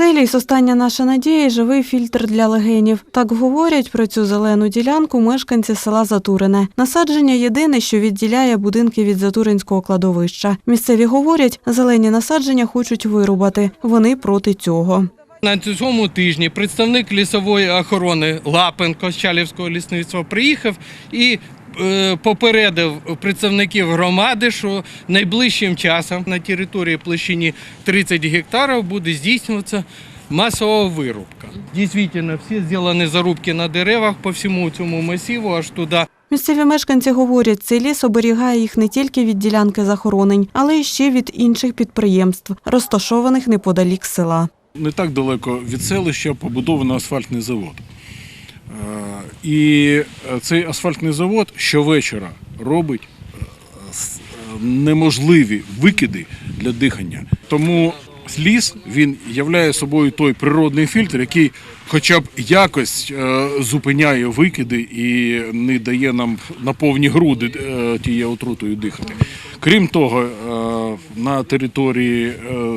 Цей ліс остання наша надія живий фільтр для легенів. Так говорять про цю зелену ділянку мешканці села Затурине. Насадження єдине, що відділяє будинки від Затуринського кладовища. Місцеві говорять, зелені насадження хочуть вирубати. Вони проти цього. На цьому тижні представник лісової охорони Лапенко з Чалівського лісництва приїхав і попередив представників громади, що найближчим часом на території площині 30 гектарів буде здійснюватися масова вирубка. Дійсно, всі зроблені зарубки на деревах по всьому цьому масиву, аж туди. Місцеві мешканці говорять, цей ліс оберігає їх не тільки від ділянки захоронень, але й ще від інших підприємств, розташованих неподалік села. Не так далеко від селища побудовано асфальтний завод. І е, цей асфальтний завод щовечора робить е, е, неможливі викиди для дихання. Тому ліс він являє собою той природний фільтр, який хоча б якось зупиняє викиди і не дає нам на повні груди тією отрутою дихати. Крім того, на території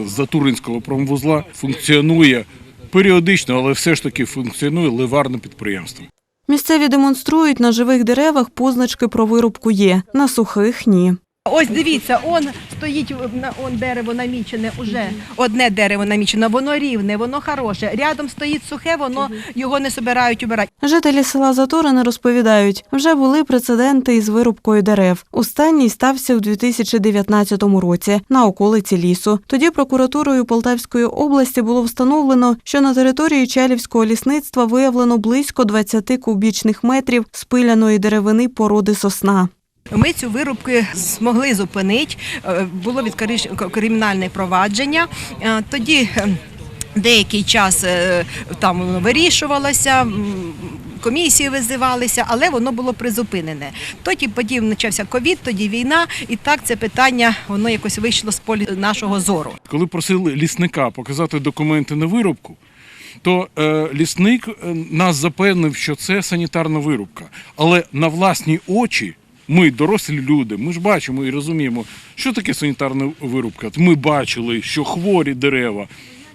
Затуринського промвузла функціонує періодично, але все ж таки функціонує ливарне підприємство. Місцеві демонструють на живих деревах позначки про вирубку є, на сухих ні. Ось дивіться, он стоїть на он дерево намічене уже. Одне дерево намічено, воно рівне, воно хороше. Рядом стоїть сухе, воно його не собирають убирати. Жителі села Затурине розповідають, вже були прецеденти із вирубкою дерев. Останній стався у 2019 році на околиці лісу. Тоді прокуратурою Полтавської області було встановлено, що на території Чалівського лісництва виявлено близько 20 кубічних метрів спиляної деревини породи сосна. Ми цю вирубку змогли зупинити. Е, Було відкрите кримінальне провадження. Е, Тоді е, деякий час там вирішувалося. Комісії визивалися, але воно було призупинене. Тоді потім почався ковід, тоді війна, і так це питання воно якось вийшло з полі нашого зору. Коли просили лісника показати документи на вирубку, то е, лісник нас запевнив, що це санітарна вирубка. Але на власні очі ми, дорослі люди, ми ж бачимо і розуміємо, що таке санітарна вирубка. Ми бачили, що хворі дерева.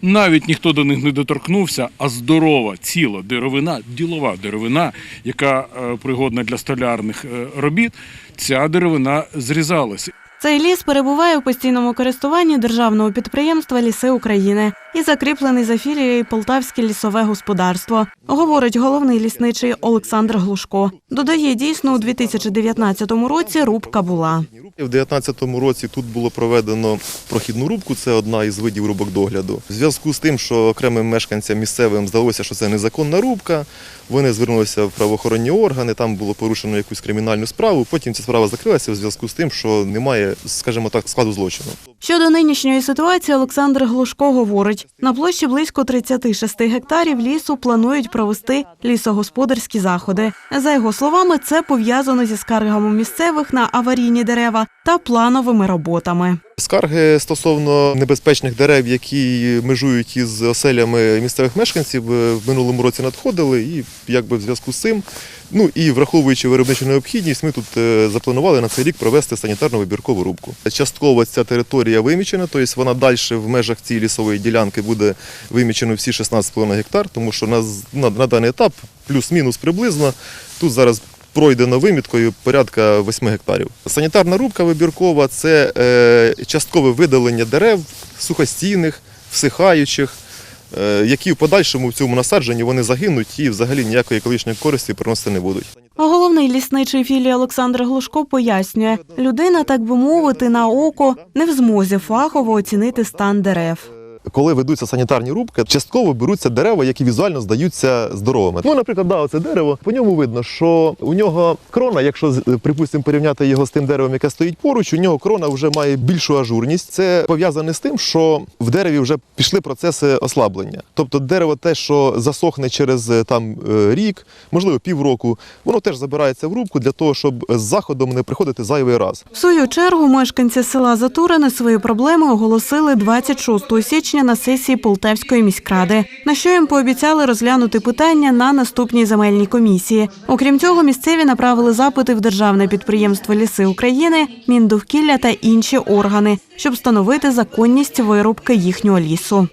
Навіть ніхто до них не доторкнувся, а здорова, ціла деревина, ділова деревина, яка е, пригодна для столярних е, робіт, ця деревина зрізалася. Цей ліс перебуває у постійному користуванні державного підприємства Ліси України і закріплений за філією Полтавське лісове господарство, говорить головний лісничий Олександр Глушко. Додає, дійсно, у 2019 році рубка була. У 2019 році тут було проведено прохідну рубку, це одна із видів рубок догляду. В зв'язку з тим, що окремим мешканцям місцевим здалося, що це незаконна рубка, вони звернулися в правоохоронні органи, там було порушено якусь кримінальну справу. Потім ця справа закрилася в зв'язку з тим, що немає, скажімо так, складу злочину. Щодо нинішньої ситуації, Олександр Глушко говорить, на площі близько 36 гектарів лісу планують провести лісогосподарські заходи. За його словами, це пов'язано зі скаргами місцевих на аварійні дерева та плановими роботами. Скарги стосовно небезпечних дерев, які межують із оселями місцевих мешканців, е, в минулому році надходили, і якби в зв'язку з цим, ну і враховуючи виробничу необхідність, ми тут е, запланували на цей рік провести санітарну вибіркову рубку. Частково ця територія вимічена, тобто вона далі в межах цієї лісової ділянки буде вимічено всі 16,5 гектар, тому що на, на, на даний етап плюс-мінус приблизно тут зараз пройдено виміткою порядка 8 гектарів. Санітарна рубка вибіркова це е, часткове видалення дерев сухостійних, всихаючих, е, які в подальшому в цьому насадженні вони загинуть і взагалі ніякої екологічної користі приносити не будуть. Головний лісничий філії Олександр Глушко пояснює, людина, так би мовити, на око не в змозі фахово оцінити стан дерев. Коли ведуться санітарні рубки, частково беруться дерева, які візуально здаються здоровими. Ну, наприклад, да, оце дерево, по ньому видно, що у нього крона, якщо з- припустимо порівняти його з тим деревом, яке стоїть поруч, у нього крона вже має більшу ажурність. Це пов'язане з тим, що в дереві вже пішли процеси ослаблення. Тобто дерево те, що засохне через е, там е, рік, можливо, півроку, воно теж забирається в рубку для того, щоб з заходом не приходити зайвий раз. В свою чергу мешканці села Затурине свої проблеми оголосили 26 січня на сесії Полтавської міськради, на що їм пообіцяли розглянути питання на наступній земельній комісії. Окрім цього, місцеві направили запити в державне підприємство Ліси України, Міндовкілля та інші органи, щоб встановити законність вирубки їхнього лісу.